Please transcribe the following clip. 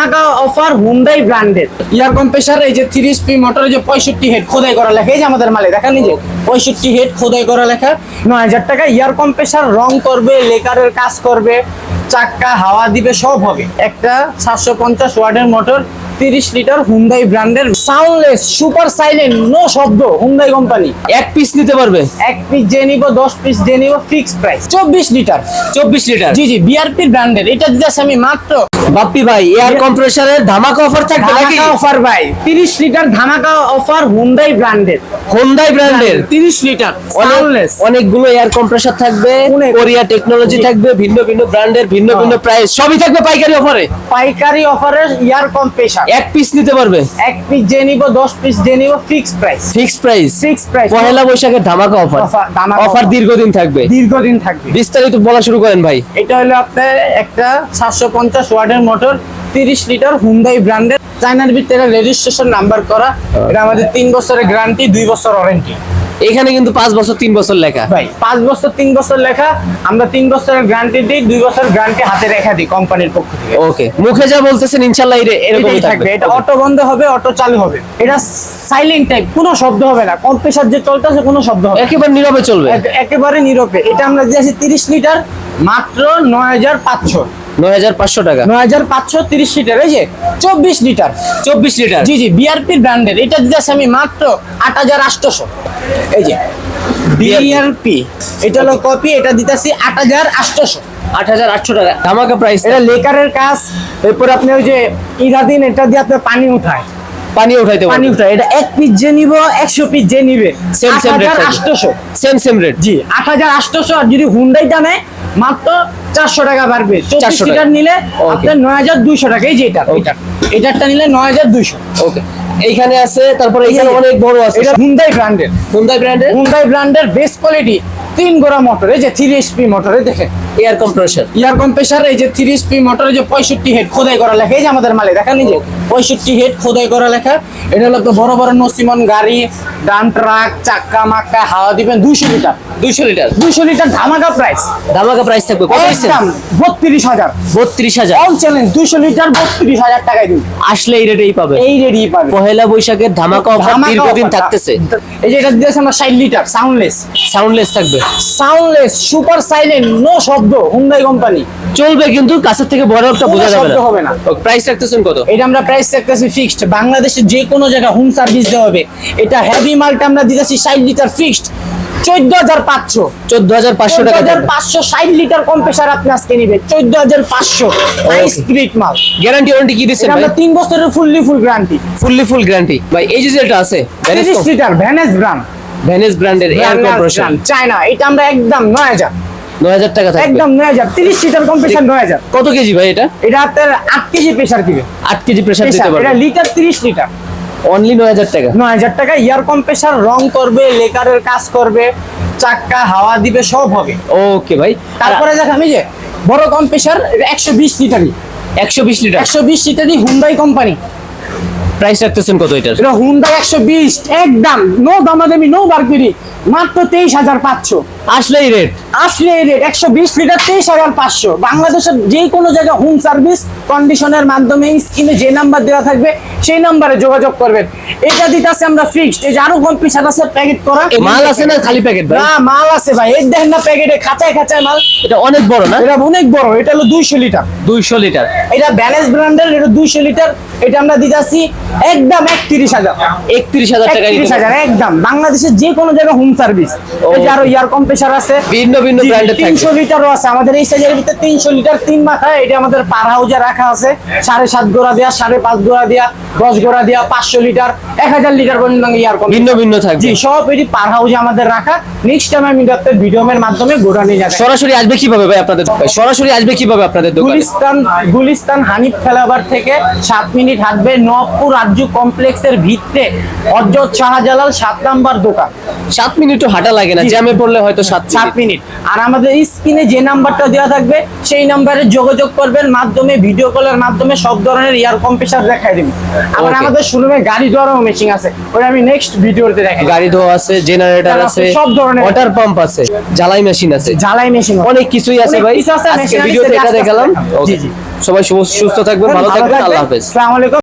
ধামাকা offer Hyundai ব্র্যান্ডের। ইয়ার compressor এই যে থ্রি স্পি মোটর যে পঁয়ষট্টি হেড খোদাই করা লেখা, এই যে আমাদের মালে দেখা নিজে পঁয়ষট্টি হেড খোদাই করা লেখা, নয় হাজার টাকা, ইয়ার কম্প্রেসার রং করবে, লেকারের কাজ করবে, চাক্কা, হাওয়া দিবে, সব হবে। একটা সাতশো পঞ্চাশ ওয়ার্ডের মোটর তিরিশ লিটার হুন্ডাই ব্র্যান্ডের সাউন্ডলেস সুপার সাইলেন্ট নো শব্দ হুন্ডাই কোম্পানি। এক পিস নিতে পারবে? এক পিস যে নিব দশ পিস যে নিব ফিক্স প্রাইস চব্বিশ লিটার। চব্বিশ লিটার? জি জি বিআরপি ব্র্যান্ডের। এটা দিতেছে আমি মাত্র বাপ্পি ভাই এয়ার কম্প্রেসারের ধামাকা অফার থাকবে নাকি? অফার ভাই। 30 লিটার ধামাকা অফার হুন্ডাই ব্র্যান্ডের। হোন্ডাই ব্র্যান্ডের? 30 লিটার। সাউন্ডলেস। অনেকগুলো এয়ার কম্প্রেসার থাকবে। কোরিয়া টেকনোলজি থাকবে ভিন্ন ভিন্ন ব্র্যান্ডের ভিন্ন হ্যাঁ। ভিন্ন প্রাইস সবই থাকবে পাইকারি অফারে পাইকারি অফারের এয়ার কম্প্রেসার এক পিস নিতে পারবে? এক পিস যে নিব 10 পিস যে নিব fix price fix price fix price পহেলা বৈশাখের ধামাকা অফার অফার। দীর্ঘদিন থাকবে। দীর্ঘদিন থাকবে। বিস্তারিত বলা শুরু করেন ভাই। এটা হলো আপনার একটা 750 ওয়াটের মোটর 30 লিটার হুন্ডাই ব্র্যান্ডের চায়নার ভিতরে রেজিস্ট্রেশন নাম্বার করা। এটা আমাদের 3 বছরের গ্যারান্টি 2 বছর ওয়ারেন্টি এখানে কিন্তু পাঁচ বছর তিন বছর লেখা। ভাই পাঁচ বছর তিন বছর লেখা। আমরা তিন বছরের গ্যারান্টি দিই দুই বছর গ্যারান্টি হাতে রেখা দিই কোম্পানির পক্ষ থেকে। ওকে মুখে যা বলতেছেন ইনশাল্লাহ এর- এরকমই থাকবে। এটা অটো বন্ধ হবে অটো চালু হবে। এটা সাইলেন্ট টাইপ কোনো শব্দ হবে না। কম্প্রেসার যে চলতেছে কোনো শব্দ হবে একেবারে নীরবে চলবে। একেবারে নীরবে। এটা আমরা দিয়েছি তিরিশ লিটার মাত্র নয় হাজার পাঁচশো। নয় হাজার পাঁচশো টাকা। নয় হাজার পাঁচশো তিরিশ লিটার এই যে চব্বিশ লিটার। চব্বিশ লিটার? জি জি বিআরপি ব্র্যান্ডের এটা দিতেছি আমি মাত্র আট হাজার আটশোশো এই যে বিআরপি এটা হলো কপি এটা দিতেছি আট হাজার আটশোশো আট হাজার আটশো টাকা। ধামাকা প্রাইস এটা লেকারের কাজ এরপর আপনি ওই যে ইরাদিন এটা দিয়ে আপনার পানি উঠায়। পানি উঠাইতে পানি উঠায় এটা এক পিস যে নিব একশো পিস যে নিবে। সেম সেম রেট হাজার আটশোশো সেম সেম রেট জি আট হাজার আটশোশো আর যদি হুন্ডাইটা নেয় মাত্র চারশো টাকা বাড়বে। চব্বিশ 400 লিটার নিলে. আপনার নয় হাজার দুইশো টাকাই এই যে এটা এটা। এটারটা নিলে নয় হাজার দুইশো। ওকে এইখানে আছে তারপরে এখানে অনেক বড় আছে। এটা হুন্ডাই ব্র্যান্ডের হুন্ডাই ব্র্যান্ডের হুন্ডাই ব্র্যান্ডের বেস্ট কোয়ালিটি তিন গোড়া মোটর এই যে থ্রি এসপি মোটরে দেখেন। এয়ার কম্প্রেসার ইয়ার কম্প্রেসার এই যে থ্রি এসপি মোটর যে পঁয়ষট্টি হেড খোদাই করা লেখা। এই যে আমাদের মালে দেখা নিজে পঁয়ষট্টি হেড খোদাই করা লেখা। এটা হলো তো বড় বড় নসিমন গাড়ি ডান ট্রাক চাক্কা মাক্কা হাওয়া দিবেন দুইশো লিটার। দুইশো লিটার। দুইশো লিটার ধামাকা প্রাইস ধামাকা প্রাইস থাকবে। কত হাজার। বত্রিশ হাজার। অল চ্যালেঞ্জ দুইশো লিটার বত্রিশ হাজার টাকায় দিন। আসলে এই রেটেই পাবে এই রেডি পাবে পহেলা বৈশাখের ধামাকা অফার দীর্ঘদিন থাকতেছে। এই যে এটা দিয়েছে আমরা ষাট লিটার সাউন্ডলেস সাউন্ডলেস থাকবে। সাউন্ডলেস সুপার সাইলেন্ট নো শব্দ হুন্ডাই কোম্পানি চলবে কিন্তু কাছের থেকে বড় একটা বোঝা যাবে শব্দ হবে না। প্রাইস রাখতেছেন কত? এটা আমরা প্রাইস রাখতেছি ফিক্সড বাংলাদেশে যে কোনো জায়গায় হোম সার্ভিস দেওয়া হবে। এটা হেভি মালটা আমরা দিতেছি ষাট লিটার ফিক্সড চোদ্দ হাজার পাঁচশো। চোদ্দ হাজার পাঁচশো টাকা পাঁচশো ষাট লিটার আপনি আজকে চোদ্দ হাজার পাঁচশো। স্পিরিট মাল। গ্যারান্টি ওয়ারেন্টি কি দিচ্ছেন আমরা তিন বছরের fully full guarantee fully full guarantee ভাই এই যে যেটা আছে তিরিশ লিটার ভ্যানেস ব্রান্ড ভ্যানেস ব্র্যান্ডের এয়ার চায়না এটা আমরা একদম নয় হাজার নয় হাজার টাকা থাকবে। একদম নয় হাজার তিরিশ লিটার কম্প্রেসার নয় হাজার। কত কেজি ভাই এটা? এটা আপনার আট কেজি প্রেশার দিবে। আট কেজি প্রেসার দিতে Pressure, এটা লিটার তিরিশ লিটার অনলি নয় হাজার টাকা। নয় হাজার টাকা ইয়ার কম্প্রেসার রং করবে লেকারের কাজ করবে চাক্কা হাওয়া দিবে সব হবে। ওকে ভাই। তারপরে দেখ আমি যে বড় কম্প্রেসার একশো বিশ লিটারই একশো বিশ লিটার একশো বিশ লিটারই হুন্ডাই কোম্পানি প্রাইস রাখতেছেন কত এটার? এটা হুন্ডা একশো বিশ একদম। নো দামাদামি নো বারকুরি। মাত্র তেইশ হাজার পাঁচশো। আসলেই রেট আসলে এই রেট একশো বিশ লিটার তেইশ হাজার পাঁচশো। বাংলাদেশের যে কোনো জায়গায় হোম সার্ভিস কন্ডিশনের মাধ্যমে স্ক্রিনে যে নাম্বার দেওয়া থাকবে সেই নাম্বারে যোগাযোগ করবেন। এটা দিতেছে আমরা ফিক্সড এই যে আরও কম্পিউটার আছে প্যাকেট করা। মাল আছে না খালি প্যাকেট ভাই? না মাল আছে ভাই। এই দেখেন না প্যাকেটে খাঁচায় খাঁচায় মাল। এটা অনেক বড় না? এটা অনেক বড়। এটা হলো দুইশো লিটার। দুইশো লিটার। এটা ব্যালেন্স ব্র্যান্ডের এটা দুইশো লিটার। এটা আমরা দিতেছি একদম একত্রিশ হাজার। একত্রিশ হাজার টাকা একত্রিশ হাজার একদম। বাংলাদেশের যে কোনো জায়গায় হোম সার্ভিস এই যে আরও ইয়ার কম্প্রেসার আছে। ভিন্ন ভিন্ন ব্র্যান্ডের থাকবে তিনশো লিটারও আছে। আমাদের এই সাইজের ভিতরে তিনশো লিটার তিন মাথায়। এটা আমাদের পার হাউজে রাখা আছে। সাড়ে সাত গোড়া দেওয়া সাড়ে পাঁচ গোড়া দেওয়া দশ গোড়া দেওয়া পাঁচশো লিটার এক হাজার লিটার পর্যন্ত ইয়ার ভিন্ন ভিন্ন থাকবে। জি সব এটি পার হাউজে আমাদের রাখা। নেক্সট টাইম আমি ভিডিওমের মাধ্যমে গোড়া নিয়ে সরাসরি আসবে কীভাবে ভাই আপনাদের সরাসরি আসবে কীভাবে আপনাদের দোকানে? গুলিস্তান গুলিস্তান হানিফ ফেলাবার থেকে সাত মিনিট হাঁটবে নবপুর রাজ্য কমপ্লেক্সের অজ্জত শাহজালাল সাত নাম্বার দোকান। সাত মিনিটও হাঁটা লাগে না জ্যামে পড়লে হয়তো সাত সাত মিনিট। আর আমাদের স্ক্রিনে যে নাম্বারটা দেওয়া থাকবে সেই নাম্বারে যোগাযোগ করবেন মাধ্যমে ভিডিও কলের মাধ্যমে সব ধরনের এয়ার কম্প্রেসার দেখাই দিবেন আবার. আমাদের শোরুমে গাড়ি ধোয়ারও মেশিন আছে। ওটা আমি নেক্সট ভিডিওতে দেখাই। গাড়ি ধোয়া আছে জেনারেটর আছে সব ধরনের- ওয়াটার পাম্প আছে জ্বালাই মেশিন আছে। জ্বালাই মেশিন অনেক কিছুই আছে ভাই। আজকে ভিডিওতে এটা দেখালাম। জি, জি। সবাই সুস্থ থাকবেন ভালো থাকবেন। আল্লাহ হাফেজ। আসসালামু আলাইকুম।